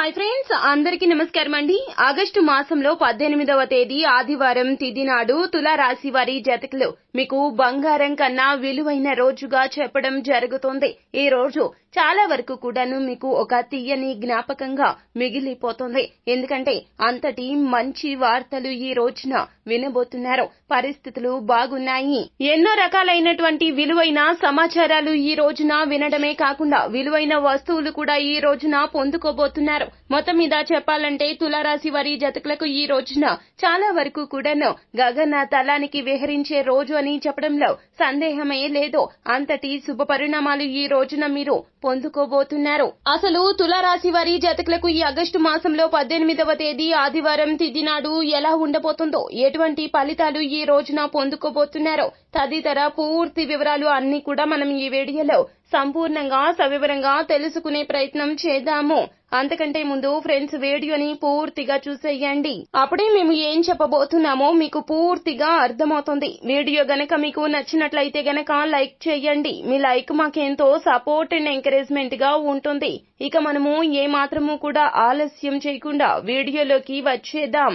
Hi friends అందరికీ నమస్కారం అండి. ఆగస్టు మాసంలో పద్దెనిమిదవ తేదీ ఆదివారం తిది నాడు తులారాశి వారి జతకులు. మీకు బంగారం కన్నా విలువైన రోజుగా చెప్పడం జరుగుతుంది. ఈ రోజు చాలా వరకు కూడాను మీకు ఒక తీయని జ్ఞాపకంగా మిగిలిపోతుంది. ఎందుకంటే అంతటి మంచి వార్తలు ఈ రోజున వినబోతున్నారు. పరిస్థితులు బాగున్నాయి. ఎన్నో రకాలైనటువంటి విలువైన సమాచారాలు ఈ రోజున వినడమే కాకుండా విలువైన వస్తువులు కూడా ఈ రోజున పొందుకోబోతున్నారు. మొత్తం మీద చెప్పాలంటే తులారాశి వారి జతకులకు ఈ రోజున చాలా వరకు కూడాను గగన తలానికి విహరించే రోజు అని చెప్పడంలో సందేహమే లేదు. అంతటి శుభ పరిణామాలు ఈ రోజున మీరు పొందుకోబోతున్నారు. అసలు తులారాశి వారి జతకులకు ఈ ఆగస్టు మాసంలో పద్దెనిమిదవ తేదీ ఆదివారం తిథి నాడు ఎలా ఉండబోతుందో ఎటువంటి ఫలితాలు ఈ రోజున పొందుకోబోతున్నారో తదితర పూర్తి వివరాలు అన్ని కూడా మనం ఈ వీడియోలో సంపూర్ణంగా సవివరంగా తెలుసుకునే ప్రయత్నం చేద్దాము. అంతకంటే ముందు ఫ్రెండ్స్ వీడియోని పూర్తిగా చూసేయండి. అప్పుడే మేము ఏం చెప్పబోతున్నామో మీకు పూర్తిగా అర్థమవుతుంది. వీడియో గనక మీకు నచ్చినట్లయితే గనక లైక్ చేయండి. మీ లైక్ మాకెంతో సపోర్ట్ అండ్ ఎంకరేజ్మెంట్గా ఉంటుంది. ఇక మనము ఏ మాత్రము కూడా ఆలస్యం చేయకుండా వీడియోలోకి వచ్చేద్దాం.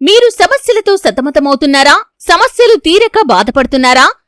మీరు సమస్యలతో సతమతమవుతున్నారా? సమస్యలు తీరక బాధపడుతున్నారా?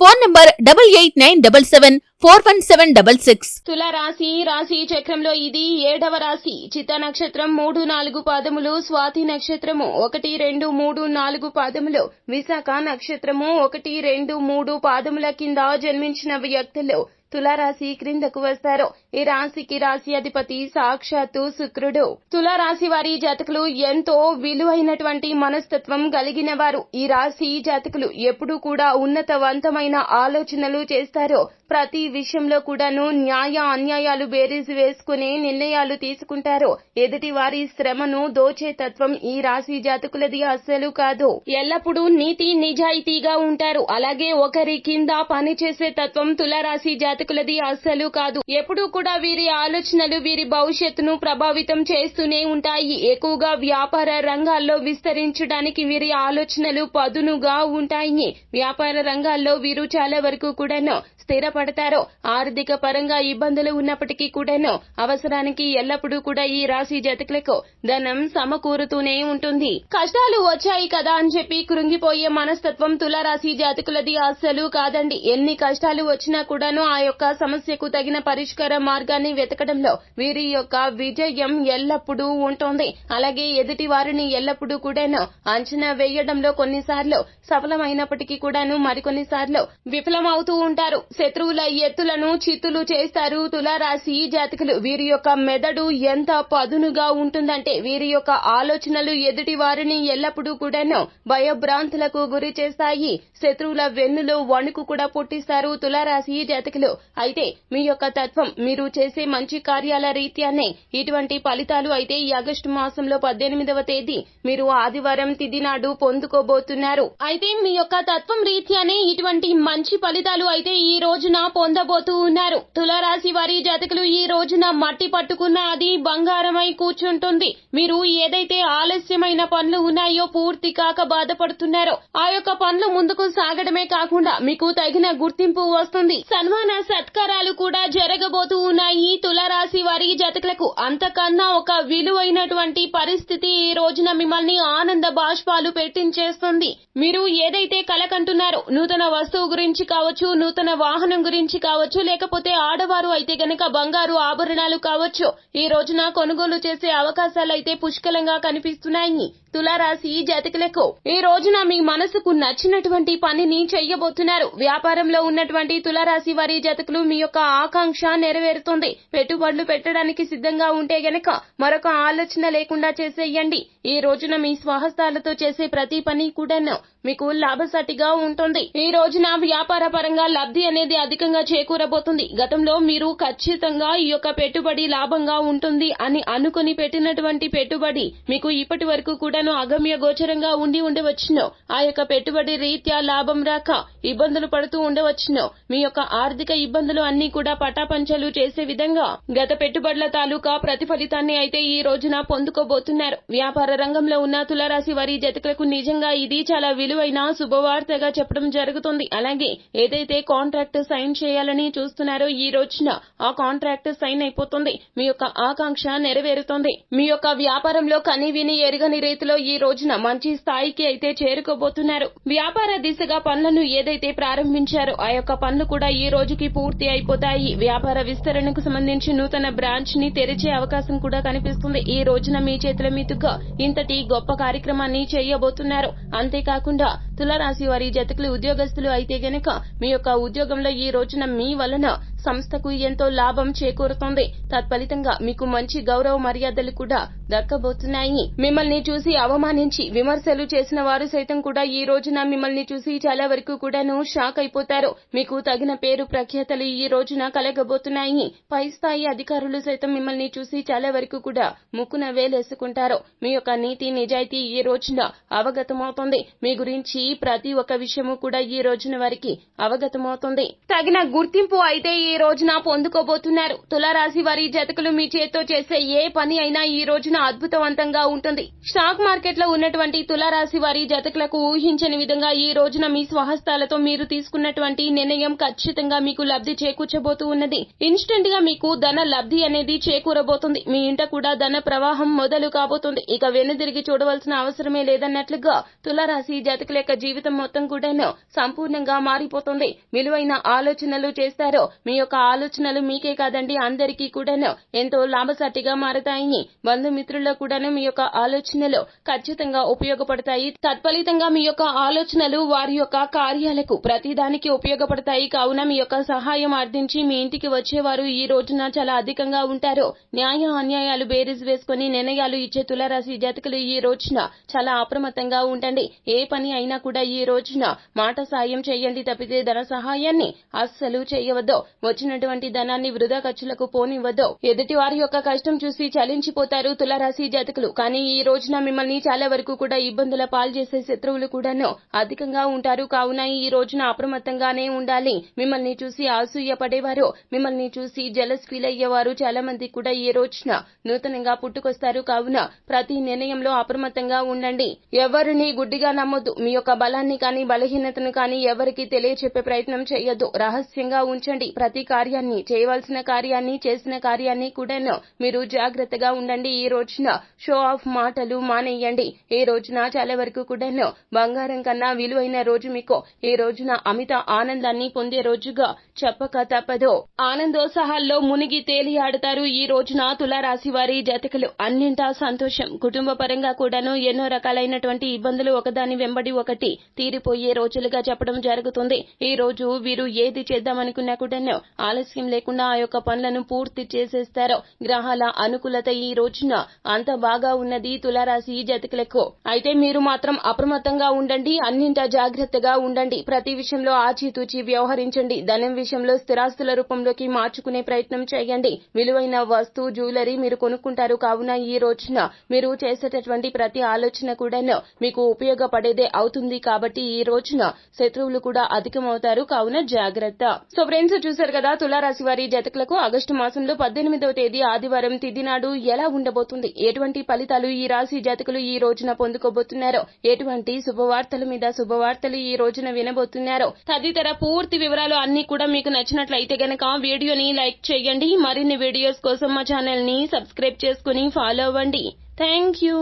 Phone number double eight nine double seven four one seven double six. తులరాశి రాశి చక్రంలో ఇది ఏడవ రాశి. చిత్త నక్షత్రం మూడు నాలుగు పాదములు స్వాతి నక్షత్రము ఒకటి రెండు మూడు నాలుగు పాదములు విశాఖ నక్షత్రము ఒకటి రెండు మూడు పాదముల కింద జన్మించిన వ్యక్తులు. తులారాశి క్రిందకు వస్తారు. ఈ రాశికి రాశి అధిపతి సాక్షాత్తు శుక్రుడు. తులారాశి వారి జాతకులు ఎంతో విలువైనటువంటి మనస్తత్వం కలిగిన వారు. ఈ రాశి జాతకులు ఎప్పుడూ కూడా ఉన్నతవంతమైన ఆలోచనలు చేస్తారు. ప్రతి విషయంలో కూడాను న్యాయ అన్యాయాలు బేరీజు వేసుకుని నిర్ణయాలు తీసుకుంటారు. ఎదుటి వారి శ్రమను దోచే తత్వం ఈ రాశి జాతకులది అస్సలు కాదు. ఎల్లప్పుడూ నీతి నిజాయితీగా ఉంటారు. అలాగే ఒకరి కింద పనిచేసే తత్వం తులారాశి జాతకులది అస్సలు కాదు. ఎప్పుడూ కూడా వీరి ఆలోచనలు వీరి భవిష్యత్తును ప్రభావితం చేస్తూనే ఉంటాయి. ఎక్కువగా వ్యాపార రంగాల్లో విస్తరించడానికి వీరి ఆలోచనలు పదునుగా ఉంటాయి. వ్యాపార రంగాల్లో వీరు చాలా వరకు కూడాను స్థిరపడతారో ఆర్థిక పరంగా ఇబ్బందులు ఉన్నప్పటికీ కూడాను అవసరానికి ఎల్లప్పుడూ కూడా ఈ రాశి జాతకులకు ధనం సమకూరుతూనే ఉంటుంది. కష్టాలు వచ్చాయి కదా అని చెప్పి కృంగిపోయే మనస్తత్వం తులారాశి జాతకులది అస్సలు కాదండి. ఎన్ని కష్టాలు వచ్చినా కూడాను ఆ యొక్క సమస్యకు తగిన పరిష్కార మార్గాన్ని వెతకడంలో వీరి యొక్క విజయం ఎల్లప్పుడూ ఉంటుంది. అలాగే ఎదుటి వారిని ఎల్లప్పుడూ కూడాను అంచనా వేయడంలో కొన్నిసార్లు సఫలమైనప్పటికీ కూడాను మరికొన్నిసార్లు విఫలమవుతూ ఉంటారు. శత్రువుల ఎత్తులను చిత్తులు చేస్తారు. తులారాశి జాతకులు వీరి యొక్క మెదడు ఎంత పదునుగా ఉంటుందంటే వీరి యొక్క ఆలోచనలు ఎదుటి వారిని ఎల్లప్పుడూ కూడాను భయభ్రాంతులకు గురి చేస్తాయి. శత్రువుల వెన్నులో వణుకు కూడా పుట్టిస్తారు తులారాశి జాతకులు. అయితే మీ యొక్క తత్వం మీరు చేసే మంచి కార్యాల రీత్యానే ఇటువంటి ఫలితాలు అయితే ఈ ఆగస్టు మాసంలో పద్దెనిమిదవ తేదీ మీరు ఆదివారం తిది నాడు పొందుకోబోతున్నారు. అయితే మీ యొక్క తత్వం రీత్యానే ఇటువంటి మంచి ఫలితాలు అయితే ఈ రోజున పొందబోతూ ఉన్నారు. తులారాశి వారి జాతకులు ఈ రోజున మట్టి పట్టుకున్న అది బంగారమై కూర్చుంటుంది. మీరు ఏదైతే ఆలస్యమైన పనులు ఉన్నాయో పూర్తి కాక బాధపడుతున్నారో ఆ యొక్క పనులు ముందుకు సాగడమే కాకుండా మీకు తగిన గుర్తింపు వస్తుంది. సన్మాన సత్కారాలు కూడా జరగబోతూ ఉన్నాయి. తులారాశి వారి జాతకులకు అంతకన్నా ఒక విలువైనటువంటి పరిస్థితి ఈ రోజున మిమ్మల్ని ఆనంద బాష్పాలు పెట్టించేస్తుంది. మీరు ఏదైతే కలకంటున్నారో నూతన వస్తువు గురించి కావచ్చు నూతన వాహనం గురించి కావచ్చు లేకపోతే ఆడవారు అయితే గనక బంగారు ఆభరణాలు కావచ్చు ఈ రోజున కొనుగోలు చేసే అవకాశాలు అయితే పుష్కలంగా కనిపిస్తున్నాయి. తులారాశి జాతకులకు ఈ రోజున మీ మనసుకు నచ్చినటువంటి పనిని చెయ్యబోతున్నారు. వ్యాపారంలో ఉన్నటువంటి తులారాశి వారి జాతకులు మీ యొక్క ఆకాంక్ష నెరవేరుతుంది. పెట్టుబడులు పెట్టడానికి సిద్ధంగా ఉంటే గనక మరొక ఆలోచన లేకుండా చేసేయండి. ఈ రోజున మీ స్వహస్తాలతో చేసే ప్రతి పని కూడాను మీకు లాభసాటిగా ఉంటుంది. ఈ రోజున వ్యాపార పరంగా లబ్ధి అనేది అధికంగా చేకూరబోతుంది. గతంలో మీరు ఖచ్చితంగా ఈ యొక్క పెట్టుబడి లాభంగా ఉంటుంది అని అనుకుని పెట్టినటువంటి పెట్టుబడి మీకు ఇప్పటి వరకు కూడాను అగమ్య గోచరంగా ఉండి ఉండవచ్చును. ఆ యొక్క పెట్టుబడి రీత్యా లాభం రాక ఇబ్బందులు పడుతూ ఉండవచ్చును. మీ యొక్క ఆర్థిక ఇబ్బందులు అన్ని కూడా పటాపంచలు చేసే విధంగా గత పెట్టుబడుల తాలూకా ప్రతిఫలితాన్ని అయితే ఈ రోజున పొందుకోబోతున్నారు. వ్యాపార రంగంలో ఉన్న తులారాశి వారి జతకులకు నిజంగా ఇది చాలా విలువైన శుభవార్తగా చెప్పడం జరుగుతుంది. అలాగే ఏదైతే కాంట్రాక్ట్ సైన్ చేయాలని చూస్తున్నారో. ఈ రోజున ఆ కాంట్రాక్ట్ సైన్ అయిపోతుంది. మీ యొక్క ఆకాంక్ష నెరవేరుతుంది. మీ యొక్క వ్యాపారంలో కని విని ఎరగని రీతిలో ఈ రోజున మంచి స్థాయికి అయితే చేరుకోబోతున్నారు. వ్యాపార దిశగా పనులను ఏదైతే ప్రారంభించారో ఆ యొక్క పనులు కూడా ఈ రోజుకి పూర్తి అయిపోతాయి. వ్యాపార విస్తరణకు సంబంధించి నూతన బ్రాంచ్ని తెరిచే అవకాశం కూడా కనిపిస్తుంది. ఈ రోజున మీ చేతుల మీదుగా ఇంతటి గొప్ప కార్యక్రమాన్ని చేయబోతున్నారు. అంతేకాకుండా తులరాశి వారి జతకులు ఉద్యోగస్తులు అయితే గనక మీ యొక్క ఉద్యోగంలో ఈ రోజున మీ వలన సంస్థకు ఎంతో లాభం చేకూరుతోంది. తత్ఫలితంగా మీకు మంచి గౌరవ మర్యాదలు కూడా దక్కబోతున్నాయి. మిమ్మల్ని చూసి అవమానించి విమర్శలు చేసిన వారు సైతం కూడా ఈ రోజున మిమ్మల్ని చూసి చాలా వరకు కూడాను షాక్ అయిపోతారు. మీకు తగిన పేరు ప్రఖ్యాతలు ఈ రోజున కలగబోతున్నాయి. పై స్థాయి అధికారులు సైతం మిమ్మల్ని చూసి చాలా వరకు కూడా ముక్కున వేలేసుకుంటారు. మీ యొక్క నీతి నిజాయితీ ఈ రోజున అవగతమవుతుంది. మీ గురించి ప్రతి ఒక్క విషయము కూడా ఈ రోజున వారికి అవగతమవుతుంది. తగిన గుర్తింపు అయితే ఈ ఈ రోజున పొందుకోబోతున్నారు. తులారాశి వారి జతకులు మీ చేత్తో చేసే ఏ పని అయినా ఈ రోజున అద్భుతవంతంగా ఉంటుంది. స్టాక్ మార్కెట్లో ఉన్నటువంటి తులారాశి వారి జతకులకు ఊహించని విధంగా ఈ రోజున మీ స్వహస్తాలతో మీరు తీసుకున్నటువంటి నిర్ణయం ఖచ్చితంగా మీకు లబ్ధి చేకూర్చబోతూ ఉన్నది. ఇన్స్టెంట్గా మీకు ధన లబ్ధి అనేది చేకూరబోతుంది. మీ ఇంట కూడా ధన ప్రవాహం మొదలు కాబోతుంది. ఇక వెనుదిరిగి చూడవలసిన అవసరమే లేదన్నట్లుగా తులారాశి జాతకుల యొక్క జీవితం మొత్తం కూడాను సంపూర్ణంగా మారిపోతుంది. విలువైన ఆలోచనలు చేస్తారో మీ యొక్క ఆలోచనలు మీకే కాదండి అందరికీ కూడాను. ఎంతో లాభసాటిగా మారతాయి బంధుమిత్రుల్లో కూడాను మీ యొక్క ఆలోచనలు ఖచ్చితంగా ఉపయోగపడతాయి. తత్ఫలితంగా మీ యొక్క ఆలోచనలు వారి యొక్క కార్యాలకు ప్రతిదానికి ఉపయోగపడతాయి. కావున మీ యొక్క సహాయం అర్థించి మీ ఇంటికి వచ్చేవారు ఈ రోజున చాలా అధికంగా ఉంటారు. న్యాయ అన్యాయాలు బేరీజ్ వేసుకుని నిర్ణయాలు ఇచ్చే తులారాశి జాతకులు ఈ రోజున చాలా అప్రమత్తంగా ఉండండి. ఏ పని అయినా కూడా ఈ రోజున మాట సాయం చేయండి. తప్పితే ధన సహాయాన్ని అస్సలు చేయవద్దు. వచ్చినటువంటి ధనాన్ని వృధా ఖర్చులకు పోనివ్వద్దు ఎదుటి వారి యొక్క కష్టం చూసి చలించిపోతారు తులారాశి జాతకులు. కానీ ఈ రోజున మిమ్మల్ని చాలా వరకు కూడా ఇబ్బందుల పాలు చేసే శత్రువులు కూడాను అధికంగా ఉంటారు. కావున ఈ రోజున అప్రమత్తంగానే ఉండాలి. మిమ్మల్ని చూసి ఆసూయ పడేవారు. మిమ్మల్ని చూసి జలస్ ఫీల్ అయ్యేవారు చాలా మంది కూడా ఈ రోజున నూతనంగా పుట్టుకొస్తారు. కావున ప్రతి నిర్ణయంలో అప్రమత్తంగా ఉండండి. ఎవరిని గుడ్డిగా నమ్మొద్దు. మీ యొక్క బలాన్ని కానీ బలహీనతను కానీ ఎవరికి తెలియచెప్పే ప్రయత్నం చేయొద్దు. రహస్యంగా ఉంచండి. ప్రతి కార్యాన్ని చేయవలసిన కార్యాన్ని చేసిన కార్యాన్ని కూడాను మీరు జాగ్రత్తగా ఉండండి. ఈ రోజున షో ఆఫ్ మాటలు మానేయండి. ఈ రోజున చాలా వరకు కూడాను బంగారం కన్నా విలువైన రోజు మీకు. ఈ రోజున అమిత ఆనందాన్ని పొందే రోజుగా చెప్పక తప్పదు. ఆనందోత్సాహాల్లో మునిగి తేలియాడతారు ఈ రోజున తులారాశి వారి జతకలు. అన్నింటా సంతోషం. కుటుంబ పరంగా కూడాను ఎన్నో రకాలైనటువంటి ఇబ్బందులు ఒకదాని వెంబడి ఒకటి తీరిపోయే రోజులుగా చెప్పడం జరుగుతుంది. ఈ రోజు వీరు ఏది చేద్దామనుకున్నా కూడాను ఆలస్యం లేకుండా ఆ యొక్క పనులను పూర్తి చేసేస్తారు. గ్రహాల అనుకూలత ఈ రోజున అంత బాగా ఉన్నది తులారాశి జతకులకు. అయితే మీరు మాత్రం అప్రమత్తంగా ఉండండి అన్నింటా జాగ్రత్తగా ఉండండి. ప్రతి విషయంలో ఆచితూచి వ్యవహరించండి. ధనం విషయంలో స్థిరాస్తుల రూపంలోకి మార్చుకునే ప్రయత్నం చేయండి. విలువైన వస్తువు జ్యువెలరీ మీరు కొనుక్కుంటారు. కావున ఈ రోజున మీరు చేసేటటువంటి ప్రతి ఆలోచన కూడాను మీకు ఉపయోగపడేదే అవుతుంది. కాబట్టి ఈ రోజున శత్రువులు కూడా అధికమవుతారు. కావున జాగ్రత్త. సో ఫ్రెండ్స్ చూశారు కదా తులారాశి వారి జతకులకు ఆగస్టు మాసంలో పద్దెనిమిదవ తేదీ ఆదివారం తిథి నాడు ఎలా ఉండబోతుంది? ఎటువంటి ఫలితాలు ఈ రాశి జాతకులు ఈ రోజున పొందుకోబోతున్నారో? ఎటువంటి శుభవార్తల మీద శుభవార్తలు ఈ రోజున వినబోతున్నారో? తదితర పూర్తి వివరాలు అన్ని కూడా మీకు నచ్చినట్లయితే గనక వీడియోని లైక్ చేయండి. మరిన్ని వీడియోస్ కోసం మా ఛానల్ని సబ్స్క్రైబ్ చేసుకుని ఫాలో అవ్వండి. Thank you.